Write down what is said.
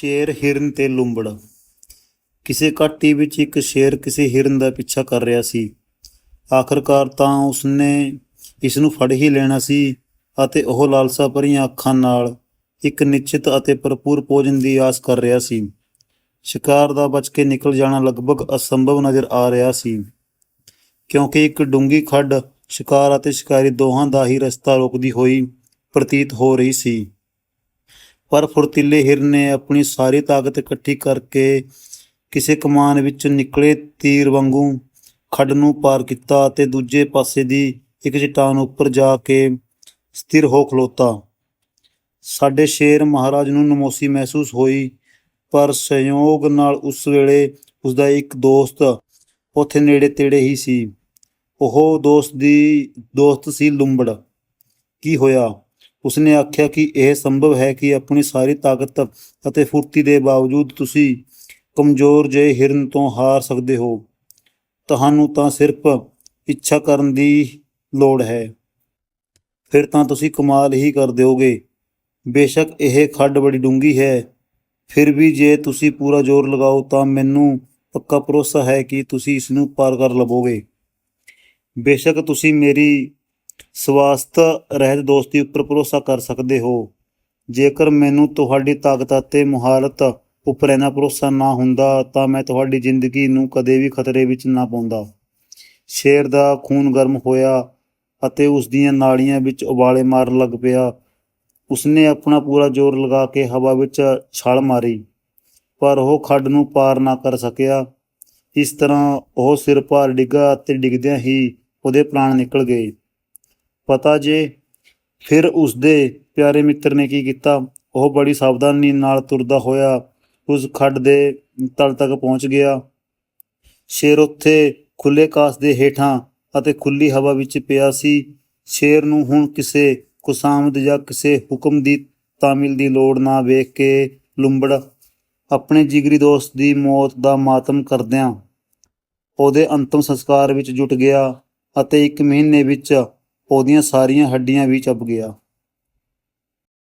ਸ਼ੇਰ ਹਿਰਨ ਤੇ ਲੂੰਬੜ। ਕਿਸੇ ਘਾਟੀ ਵਿੱਚ ਇੱਕ ਸ਼ੇਰ ਕਿਸੇ ਹਿਰਨ ਦਾ ਪਿੱਛਾ ਕਰ ਰਿਹਾ ਸੀ। ਆਖਰਕਾਰ ਤਾਂ ਉਸਨੇ ਇਸ ਨੂੰ ਫੜ ਹੀ ਲੈਣਾ ਸੀ ਅਤੇ ਉਹ ਲਾਲਸਾ ਭਰੀਆਂ ਅੱਖਾਂ ਨਾਲ ਇੱਕ ਨਿਸ਼ਚਿਤ ਅਤੇ ਭਰਪੂਰ ਭੋਜਨ ਦੀ ਆਸ ਕਰ ਰਿਹਾ ਸੀ। ਸ਼ਿਕਾਰ ਦਾ ਬਚ ਕੇ ਨਿਕਲ ਜਾਣਾ ਲਗਭਗ ਅਸੰਭਵ ਨਜ਼ਰ ਆ ਰਿਹਾ ਸੀ। ਕਿਉਂਕਿ ਇੱਕ ਡੂੰਗੀ ਖੱਡ ਸ਼ਿਕਾਰ ਅਤੇ ਸ਼ਿਕਾਰੀ ਦੋਹਾਂ ਦਾ ਹੀ ਰਸਤਾ ਰੋਕਦੀ ਹੋਈ ਪ੍ਰਤੀਤ ਹੋ ਰਹੀ ਸੀ। ਪਰ ਫੁਰਤੀਲੇ ਹਿਰਨ ਨੇ ਆਪਣੀ ਸਾਰੀ ਤਾਕਤ ਇਕੱਠੀ ਕਰਕੇ ਕਿਸੇ ਕਮਾਨ ਵਿੱਚ ਨਿਕਲੇ ਤੀਰ ਵਾਂਗੂ ਖੱਡ ਨੂੰ ਪਾਰ ਕੀਤਾ ਅਤੇ ਦੂਜੇ ਪਾਸੇ ਦੀ ਇੱਕ ਚਟਾਨ ਉੱਪਰ ਜਾ ਕੇ ਸਥਿਰ ਹੋ ਖਲੋਤਾ। ਸਾਡੇ ਸ਼ੇਰ ਮਹਾਰਾਜ ਨੂੰ ਨਮੋਸੀ ਮਹਿਸੂਸ ਹੋਈ, ਪਰ ਸੰਯੋਗ ਨਾਲ ਉਸ ਵੇਲੇ ਉਸ ਦਾ ਇੱਕ ਦੋਸਤ ਉੱਥੇ ਨੇੜੇ ਤੇੜੇ ਹੀ ਸੀ। ਉਹ ਦੋਸਤ ਦੀ, ਦੋਸਤ ਸੀ ਲੁੰਬੜ। ਕੀ ਹੋਇਆ? ਉਸਨੇ ਆਖਿਆ ਕਿ ਇਹ ਸੰਭਵ ਹੈ ਕਿ ਆਪਣੀ ਸਾਰੀ ਤਾਕਤ ਅਤੇ ਫੁਰਤੀ ਦੇ ਬਾਵਜੂਦ ਤੁਸੀਂ ਕਮਜ਼ੋਰ ਜਿਹੇ ਹਿਰਨ ਤੋਂ ਹਾਰ ਸਕਦੇ ਹੋ। ਤੁਹਾਨੂੰ ਤਾਂ ਸਿਰਫ ਇੱਛਾ ਕਰਨ ਦੀ ਲੋੜ ਹੈ। ਫਿਰ ਤਾਂ ਤੁਸੀਂ ਕਮਾਲ ਹੀ ਕਰ ਦਿਓਗੇ। ਬੇਸ਼ੱਕ ਇਹ ਖੱਡ ਬੜੀ ਡੂੰਗੀ ਹੈ। ਫਿਰ ਵੀ ਜੇ ਤੁਸੀਂ ਪੂਰਾ ਜ਼ੋਰ ਲਗਾਓ ਤਾਂ ਮੈਨੂੰ ਪੱਕਾ ਭਰੋਸਾ ਹੈ ਕਿ ਤੁਸੀਂ ਇਸ ਨੂੰ ਪਾਰ ਕਰ ਲਵੋਗੇ। ਬੇਸ਼ੱਕ ਤੁਸੀਂ ਮੇਰੀ ਸਵਾਸਤ ਰਹਿਤ ਦੋਸਤੀ ਉੱਪਰ ਭਰੋਸਾ ਕਰ ਸਕਦੇ ਹੋ। ਜੇਕਰ ਮੈਨੂੰ ਤੁਹਾਡੀ ਤਾਕਤ ਅਤੇ ਮੁਹਾਰਤ ਉੱਪਰ ਇਹਨਾਂ ਭਰੋਸਾ ਨਾ ਹੁੰਦਾ, ਤਾਂ ਮੈਂ ਤੁਹਾਡੀ ਜ਼ਿੰਦਗੀ ਨੂੰ ਕਦੇ ਵੀ ਖਤਰੇ ਵਿੱਚ ਨਾ ਪਾਉਂਦਾ। ਸ਼ੇਰ ਦਾ ਖੂਨ ਗਰਮ ਹੋਇਆ ਅਤੇ ਉਸ ਦੀਆਂ ਨਾੜੀਆਂ ਵਿੱਚ ਉਬਾਲੇ ਮਾਰਨ ਲੱਗ ਪਿਆ। ਉਸਨੇ ਆਪਣਾ ਪੂਰਾ ਜ਼ੋਰ ਲਗਾ ਕੇ ਹਵਾ ਵਿੱਚ ਛਾਲ ਮਾਰੀ, ਪਰ ਉਹ ਖੱਡ ਨੂੰ ਪਾਰ ਨਾ ਕਰ ਸਕਿਆ। ਇਸ ਤਰ੍ਹਾਂ ਉਹ ਸਿਰ ਭਾਰ ਡਿੱਗਾ ਅਤੇ ਡਿੱਗਦਿਆਂ ਹੀ ਉਹਦੇ ਪ੍ਰਾਣ ਨਿਕਲ ਗਏ। ਪਤਾ ਜੇ ਫਿਰ ਉਸਦੇ ਪਿਆਰੇ ਮਿੱਤਰ ਨੇ ਕੀ ਕੀਤਾ? ਉਹ ਬੜੀ ਸਾਵਧਾਨੀ ਨਾਲ ਤੁਰਦਾ ਹੋਇਆ ਉਸ ਖੱਡ ਦੇ ਤਲ ਤੱਕ ਪਹੁੰਚ ਗਿਆ। ਸ਼ੇਰ ਉੱਥੇ ਖੁੱਲੇ ਕਾਸ ਦੇ ਹੇਠਾਂ ਅਤੇ ਖੁੱਲੀ ਹਵਾ ਵਿੱਚ ਪਿਆ ਸੀ। ਸ਼ੇਰ ਨੂੰ ਹੁਣ ਕਿਸੇ ਕੁਸਾਮਦ ਜਾਂ ਕਿਸੇ ਹੁਕਮ ਦੀ ਤਾਮਿਲ ਦੀ ਲੋੜ ਨਾ ਵੇਖ ਕੇ ਲੁੰਬੜ ਆਪਣੇ ਜਿਗਰੀ ਦੋਸਤ ਦੀ ਮੌਤ ਦਾ ਮਾਤਮ ਕਰਦਿਆਂ ਉਹਦੇ ਅੰਤਮ ਸੰਸਕਾਰ ਵਿੱਚ ਜੁਟ ਗਿਆ ਅਤੇ ਇੱਕ ਮਹੀਨੇ ਵਿੱਚ ਉਹਦੀਆਂ ਸਾਰੀਆਂ ਹੱਡੀਆਂ ਵੀ ਚੱਬ ਗਿਆ।